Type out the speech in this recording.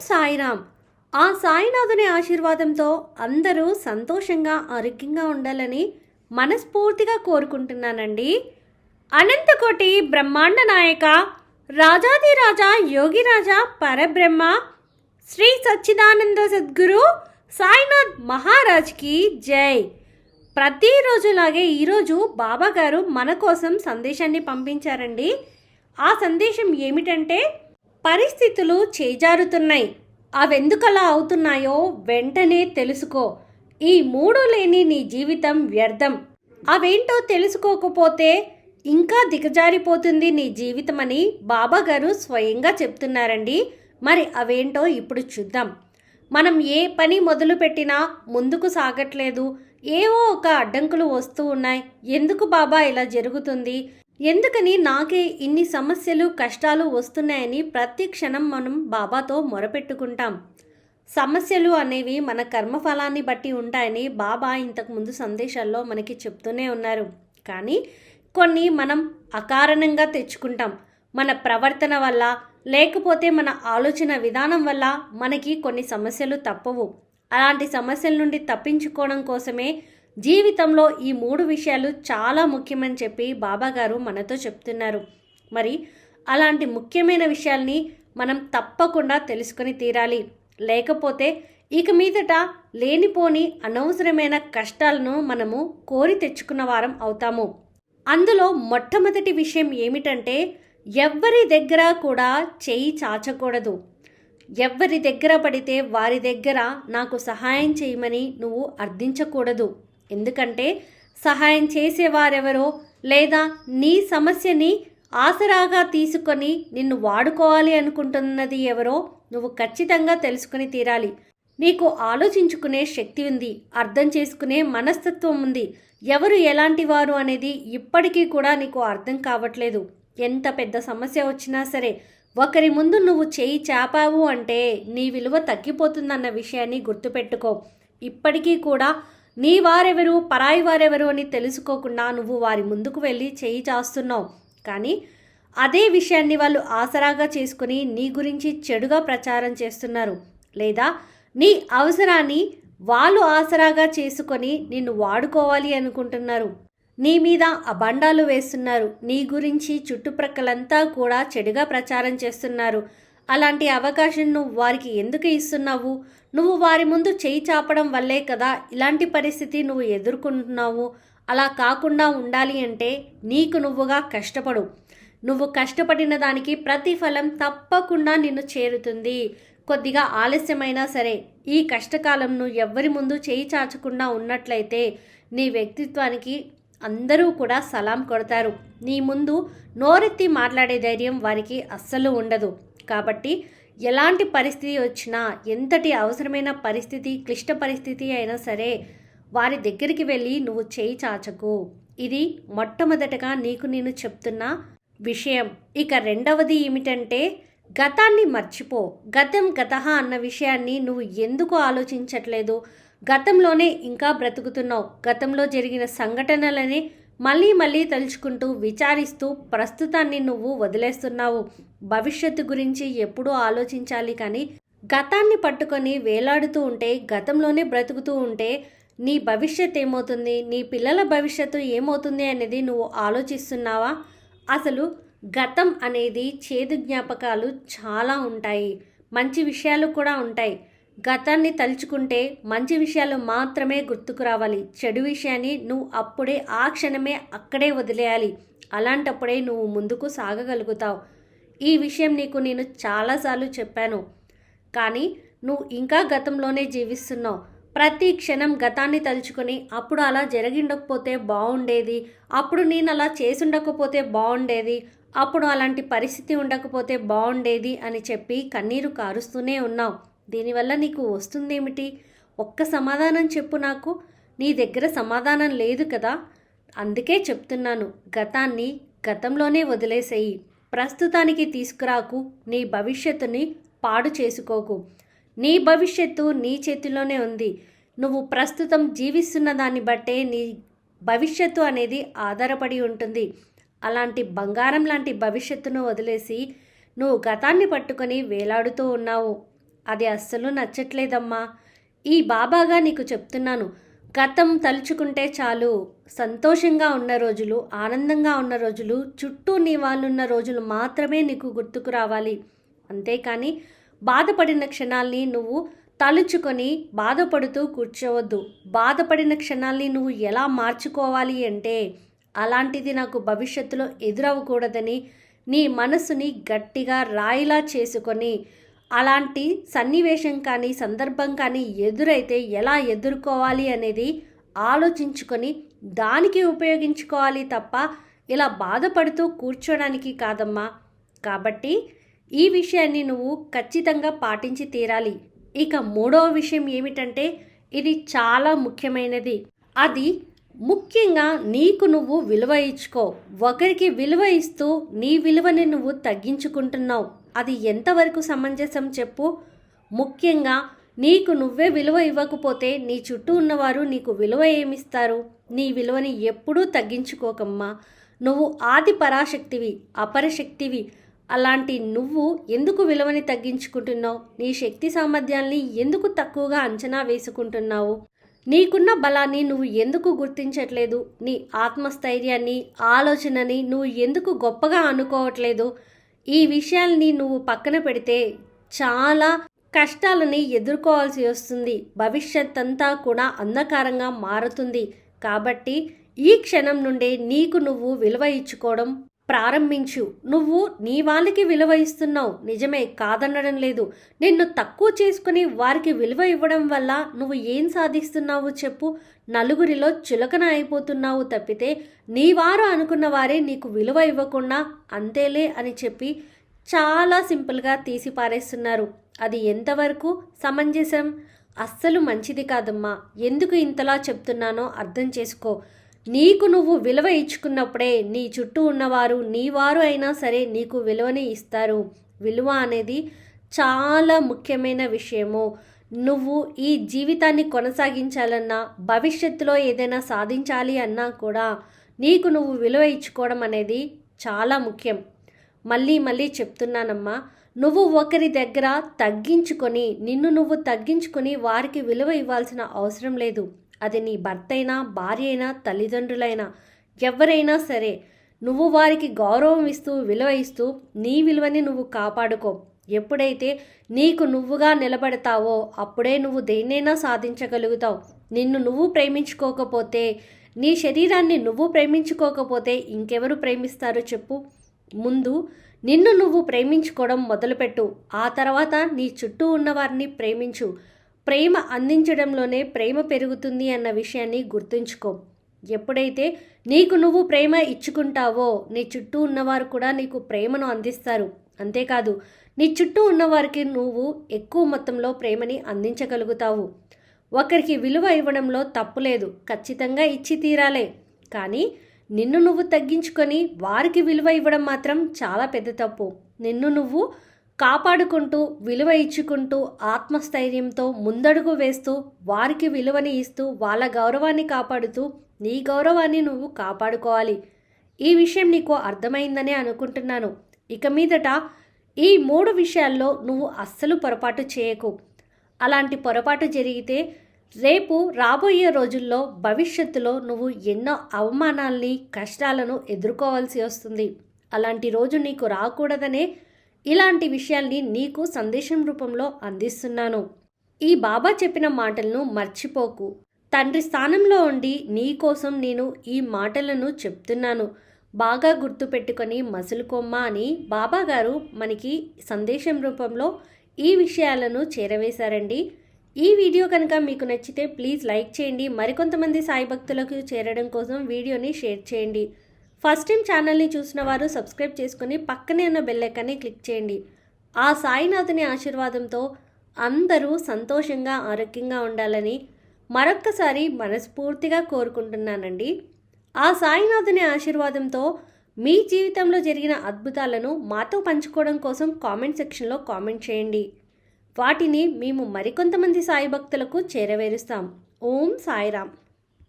సాయిరామ్. ఆ సాయినాథుని ఆశీర్వాదంతో అందరూ సంతోషంగా ఆరోగ్యంగా ఉండాలని మనస్ఫూర్తిగా కోరుకుంటున్నానండి. అనంతకోటి బ్రహ్మాండ నాయక రాజాదిరాజా యోగిరాజా పరబ్రహ్మ శ్రీ సచ్చిదానంద సద్గురు సాయినాథ్ మహారాజ్కి జై. ప్రతిరోజులాగే ఈరోజు బాబాగారు మన కోసం సందేశాన్ని పంపించారండి. ఆ సందేశం ఏమిటంటే పరిస్థితులు చేజారుతున్నాయి. అవెందుకలా అవుతున్నాయో వెంటనే తెలుసుకో. ఈ మూడు లేని నీ జీవితం వ్యర్థం. అవేంటో తెలుసుకోకపోతే ఇంకా దిగజారిపోతుంది నీ జీవితం అని బాబా గారు స్వయంగా చెప్తున్నారండి. మరి అవేంటో ఇప్పుడు చూద్దాం. మనం ఏ పని మొదలు పెట్టినా ముందుకు సాగట్లేదు. ఏవో ఒక అడ్డంకులు వస్తూ ఉన్నాయి. ఎందుకు బాబా ఇలా జరుగుతుంది? ఎందుకని నాకే ఇన్ని సమస్యలు కష్టాలు వస్తున్నాయని ప్రతి క్షణం మనం బాబాతో మొరపెట్టుకుంటాం. సమస్యలు అనేవి మన కర్మఫలాన్ని బట్టి ఉంటాయని బాబా ఇంతకుముందు సందేశాల్లో మనకి చెప్తూనే ఉన్నారు. కానీ కొన్ని మనం అకారణంగా తెచ్చుకుంటాం. మన ప్రవర్తన వల్ల లేకపోతే మన ఆలోచన విధానం వల్ల మనకి కొన్ని సమస్యలు తప్పవు. అలాంటి సమస్యల నుండి తప్పించుకోవడం కోసమే జీవితంలో ఈ మూడు విషయాలు చాలా ముఖ్యమని చెప్పి బాబాగారు మనతో చెప్తున్నారు. మరి అలాంటి ముఖ్యమైన విషయాల్ని మనం తప్పకుండా తెలుసుకొని తీరాలి. లేకపోతే ఇక మీదట లేనిపోని అనవసరమైన కష్టాలను మనము కోరి తెచ్చుకున్న వారం అవుతాము. అందులో మొట్టమొదటి విషయం ఏమిటంటే ఎవ్వరి దగ్గర కూడా చేయి చాచకూడదు. ఎవ్వరి దగ్గర పడితే వారి దగ్గర నాకు సహాయం చేయమని నువ్వు అర్థించకూడదు. ఎందుకంటే సహాయం చేసేవారెవరో లేదా నీ సమస్యని ఆసరాగా తీసుకొని నిన్ను వాడుకోవాలి అనుకుంటున్నది ఎవరో నువ్వు ఖచ్చితంగా తెలుసుకుని తీరాలి. నీకు ఆలోచించుకునే శక్తి ఉంది అర్థం చేసుకునే మనస్తత్వం ఉంది. ఎవరు ఎలాంటి వారు అనేది ఇప్పటికీ కూడా నీకు అర్థం కావట్లేదు. ఎంత పెద్ద సమస్య వచ్చినా సరే ఒకరి ముందు నువ్వు చేయి చాపావు అంటే నీ విలువ తగ్గిపోతుందన్న విషయాన్ని గుర్తుపెట్టుకో. ఇప్పటికీ కూడా నీ వారెవరు పరాయి వారెవరు అని తెలుసుకోకుండా నువ్వు వారి ముందుకు వెళ్ళి చేయి చాస్తున్నావు. కానీ అదే విషయాన్ని వాళ్ళు ఆసరాగా చేసుకుని నీ గురించి చెడుగా ప్రచారం చేస్తున్నారు. లేదా నీ అవసరాన్ని వాళ్ళు ఆసరాగా చేసుకొని నిన్ను వాడుకోవాలి అనుకుంటున్నారు. నీ మీద అబండాలు వేస్తున్నారు. నీ గురించి చుట్టుప్రక్కలంతా కూడా చెడుగా ప్రచారం చేస్తున్నారు. అలాంటి అవకాశం నువ్వు వారికి ఎందుకు ఇస్తున్నావు? నువ్వు వారి ముందు చేయి చాపడం వల్లే కదా ఇలాంటి పరిస్థితి నువ్వు ఎదుర్కొంటున్నావు? అలా కాకుండా ఉండాలి అంటే నీకు నువ్వుగా కష్టపడు. నువ్వు కష్టపడిన దానికి ప్రతిఫలం తప్పకుండా నిన్ను చేరుతుంది. కొద్దిగా ఆలస్యమైనా సరే ఈ కష్టకాలంను ఎవ్వరి ముందు చేయి చాచకుండా ఉన్నట్లయితే నీ వ్యక్తిత్వానికి అందరూ కూడా సలాం కొడతారు. నీ ముందు నోరెత్తి మాట్లాడే ధైర్యం వారికి అస్సలు ఉండదు. కాబట్టి ఎలాంటి పరిస్థితి వచ్చినా ఎంతటి అవసరమైన పరిస్థితి క్లిష్ట పరిస్థితి అయినా సరే వారి దగ్గరికి వెళ్ళి నువ్వు చేయి చాచకు. ఇది మొట్టమొదటగా నీకు నేను చెప్తున్న విషయం. ఇక రెండవది ఏమిటంటే గతాన్ని మర్చిపో. గతం గత అన్న విషయాన్ని నువ్వు ఎందుకు ఆలోచించట్లేదు? గతంలోనే ఇంకా బ్రతుకుతున్నావు. గతంలో జరిగిన సంఘటనలని మళ్ళీ మళ్ళీ తలుచుకుంటూ విచారిస్తూ ప్రస్తుతాన్ని నువ్వు వదిలేస్తున్నావు. భవిష్యత్తు గురించి ఎప్పుడూ ఆలోచించాలి కానీ గతాన్ని పట్టుకొని వేలాడుతూ ఉంటే గతంలోనే బ్రతుకుతూ ఉంటే నీ భవిష్యత్ ఏమవుతుంది? నీ పిల్లల భవిష్యత్తు ఏమవుతుంది అనేది నువ్వు ఆలోచిస్తున్నావా? అసలు గతం అనేది చేదు జ్ఞాపకాలు చాలా ఉంటాయి. మంచి విషయాలు కూడా ఉంటాయి. గతాన్ని తలుచుకుంటే మంచి విషయాలు మాత్రమే గుర్తుకు రావాలి. చెడు విషయాన్ని నువ్వు అప్పుడే ఆ క్షణమే అక్కడే వదిలేయాలి. అలాంటప్పుడే నువ్వు ముందుకు సాగగలుగుతావు. ఈ విషయం నీకు నేను చాలాసార్లు చెప్పాను. కానీ నువ్వు ఇంకా గతంలోనే జీవిస్తున్నావు. ప్రతి క్షణం గతాన్ని తలుచుకొని అప్పుడు అలా జరిగిండకపోతే బాగుండేది అప్పుడు నేను అలా చేసుండకపోతే బాగుండేది అప్పుడు అలాంటి పరిస్థితి ఉండకపోతే బాగుండేది అని చెప్పి కన్నీరు కారుస్తూనే ఉన్నావు. దీనివల్ల నీకు వస్తుందేమిటి? ఒక్క సమాధానం చెప్పు నాకు. నీ దగ్గర సమాధానం లేదు కదా? అందుకే చెప్తున్నాను గతాన్ని గతంలోనే వదిలేసేయి. ప్రస్తుతానికి తీసుకురాకు నీ భవిష్యత్తుని పాడు చేసుకోకు. నీ భవిష్యత్తు నీ చేతిలోనే ఉంది. నువ్వు ప్రస్తుతం జీవిస్తున్న దాన్ని బట్టే నీ భవిష్యత్తు అనేది ఆధారపడి ఉంటుంది. అలాంటి బంగారం లాంటి భవిష్యత్తును వదిలేసి నువ్వు గతాన్ని పట్టుకొని వేలాడుతూ ఉన్నావు. అది అస్సలు నచ్చట్లేదమ్మా. ఈ బాబాగా నీకు చెప్తున్నాను. గతం తలుచుకుంటే చాలు. సంతోషంగా ఉన్న రోజులు ఆనందంగా ఉన్న రోజులు చుట్టూ నీ వాళ్ళున్న రోజులు మాత్రమే నీకు గుర్తుకు రావాలి. అంతేకాని బాధపడిన క్షణాల్ని నువ్వు తలుచుకొని బాధపడుతూ కూర్చోవద్దు. బాధపడిన క్షణాల్ని నువ్వు ఎలా మార్చుకోవాలి అంటే అలాంటిది నాకు భవిష్యత్తులో ఎదురవ్వకూడదని నీ మనసుని గట్టిగా రాయిలా చేసుకొని అలాంటి సన్నివేశం కానీ సందర్భం కానీ ఎదురైతే ఎలా ఎదుర్కోవాలి అనేది ఆలోచించుకొని దానికి ఉపయోగించుకోవాలి తప్ప ఇలా బాధపడుతూ కూర్చోడానికి కాదమ్మా. కాబట్టి ఈ విషయాన్ని నువ్వు ఖచ్చితంగా పాటించి తీరాలి. ఇక మూడవ విషయం ఏమిటంటే ఇది చాలా ముఖ్యమైనది. అది ముఖ్యంగా నీకు నువ్వు విలువ ఇచ్చుకో. ఒకరికి విలువ ఇస్తూ నీ విలువని నువ్వు తగ్గించుకుంటున్నావు. అది ఎంతవరకు సమంజసం చెప్పు? ముఖ్యంగా నీకు నువ్వే విలువ ఇవ్వకపోతే నీ చుట్టూ ఉన్నవారు నీకు విలువ ఏమిస్తారు? నీ విలువని ఎప్పుడూ తగ్గించుకోకమ్మా. నువ్వు ఆది పరాశక్తివి అపరశక్తివి. అలాంటి నువ్వు ఎందుకు విలువని తగ్గించుకుంటున్నావు? నీ శక్తి సామర్థ్యాల్ని ఎందుకు తక్కువగా అంచనా వేసుకుంటున్నావు? నీకున్న బలాన్ని నువ్వు ఎందుకు గుర్తించట్లేదు? నీ ఆత్మస్థైర్యాన్ని ఆలోచనని నువ్వు ఎందుకు గొప్పగా అనుకోవట్లేదు? ఈ విషయాల్ని నువ్వు పక్కన పెడితే చాలా కష్టాలని ఎదుర్కోవాల్సి వస్తుంది. భవిష్యత్ అంతా కూడా అంధకారంగా మారుతుంది. కాబట్టి ఈ క్షణం నుండే నీకు నువ్వు విలువ ఇచ్చుకోవడం ప్రారంభించు. నువ్వు నీ వాళ్ళకి విలువ ఇస్తున్నావు. నిజమే కాదనడం లేదు. నిన్ను తక్కువ చేసుకుని వారికి విలువ ఇవ్వడం వల్ల నువ్వు ఏం సాధిస్తున్నావు చెప్పు. నలుగురిలో చులకన అయిపోతున్నావు తప్పితే నీ వారు అనుకున్న వారే నీకు విలువ ఇవ్వకుండా అంతేలే అని చెప్పి చాలా సింపుల్గా తీసి పారేస్తున్నారు. అది ఎంతవరకు సమంజసం? అస్సలు మంచిది కాదమ్మా. ఎందుకు ఇంతలా చెప్తున్నానో అర్థం చేసుకో. నీకు నువ్వు విలువ ఇచ్చుకున్నప్పుడే నీ చుట్టూ ఉన్నవారు నీ వారు అయినా సరే నీకు విలువని ఇస్తారు. విలువ అనేది చాలా ముఖ్యమైన విషయము. నువ్వు ఈ జీవితాన్ని కొనసాగించాలన్నా భవిష్యత్తులో ఏదైనా సాధించాలి అన్నా కూడా నీకు నువ్వు విలువ ఇచ్చుకోవడం అనేది చాలా ముఖ్యం. మళ్ళీ మళ్ళీ చెప్తున్నానమ్మా నువ్వు ఒకరి దగ్గర తగ్గించుకొని నిన్ను నువ్వు తగ్గించుకొని వారికి విలువ ఇవ్వాల్సిన అవసరం లేదు. అది నీ భర్త అయినా భార్య అయినా తల్లిదండ్రులైనా ఎవరైనా సరే నువ్వు వారికి గౌరవం ఇస్తూ విలువ ఇస్తూ నీ విలువని నువ్వు కాపాడుకో. ఎప్పుడైతే నీకు నువ్వుగా నిలబడతావో అప్పుడే నువ్వు దేన్నైనా సాధించగలుగుతావు. నిన్ను నువ్వు ప్రేమించుకోకపోతే నీ శరీరాన్ని నువ్వు ప్రేమించుకోకపోతే ఇంకెవరు ప్రేమిస్తారు చెప్పు. ముందు నిన్ను నువ్వు ప్రేమించుకోవడం మొదలుపెట్టు. ఆ తర్వాత నీ చుట్టూ ఉన్నవారిని ప్రేమించు. ప్రేమ అందించడంలోనే ప్రేమ పెరుగుతుంది అన్న విషయాన్ని గుర్తుంచుకో. ఎప్పుడైతే నీకు నువ్వు ప్రేమ ఇచ్చుకుంటావో నీ చుట్టూ ఉన్నవారు కూడా నీకు ప్రేమను అందిస్తారు. అంతేకాదు నీ చుట్టూ ఉన్నవారికి నువ్వు ఎక్కువ మొత్తంలో ప్రేమని అందించగలుగుతావు. ఒకరికి విలువ ఇవ్వడంలో తప్పు లేదు ఖచ్చితంగా ఇచ్చి తీరాలే. కానీ నిన్ను నువ్వు తగ్గించుకొని వారికి విలువ ఇవ్వడం మాత్రం చాలా పెద్ద తప్పు. నిన్ను నువ్వు కాపాడుకుంటూ విలువ ఇచ్చుకుంటూ ఆత్మస్థైర్యంతో ముందడుగు వేస్తూ వారికి విలువని ఇస్తూ వాళ్ళ గౌరవాన్ని కాపాడుతూ నీ గౌరవాన్ని నువ్వు కాపాడుకోవాలి. ఈ విషయం నీకు అర్థమైందని అనుకుంటున్నాను. ఇక మీదట ఈ మూడు విషయాల్లో నువ్వు అస్సలు పొరపాటు చేయకు. అలాంటి పొరపాటు జరిగితే రేపు రాబోయే రోజుల్లో భవిష్యత్తులో నువ్వు ఎన్నో అవమానాల్ని కష్టాలను ఎదుర్కోవాల్సి వస్తుంది. అలాంటి రోజు నీకు రాకూడదనే ఇలాంటి విషయాల్ని నీకు సందేశం రూపంలో అందిస్తున్నాను. ఈ బాబా చెప్పిన మాటలను మర్చిపోకు. తండ్రి స్థానంలో ఉండి నీ కోసం నేను ఈ మాటలను చెప్తున్నాను. బాగా గుర్తుపెట్టుకొని మసులుకొమ్మ అని బాబా గారు మనకి సందేశం రూపంలో ఈ విషయాలను చేరవేశారండి. ఈ వీడియో కనుక మీకు నచ్చితే ప్లీజ్ లైక్ చేయండి. మరికొంతమంది సాయి భక్తులకు చేరడం కోసం వీడియోని షేర్ చేయండి. ఫస్ట్ టైం ఛానల్ని చూసిన వారు సబ్స్క్రైబ్ చేసుకుని పక్కనే ఉన్న బెల్లైకాన్ని క్లిక్ చేయండి. ఆ సాయినాథుని ఆశీర్వాదంతో అందరూ సంతోషంగా ఆరోగ్యంగా ఉండాలని మరొక్కసారి మనస్ఫూర్తిగా కోరుకుంటున్నానండి. ఆ సాయినాథుని ఆశీర్వాదంతో మీ జీవితంలో జరిగిన అద్భుతాలను మాతో పంచుకోవడం కోసం కామెంట్ సెక్షన్లో కామెంట్ చేయండి. వాటిని మేము మరికొంతమంది సాయి భక్తులకు చేరవేరుస్తాం. ఓం సాయిరామ్.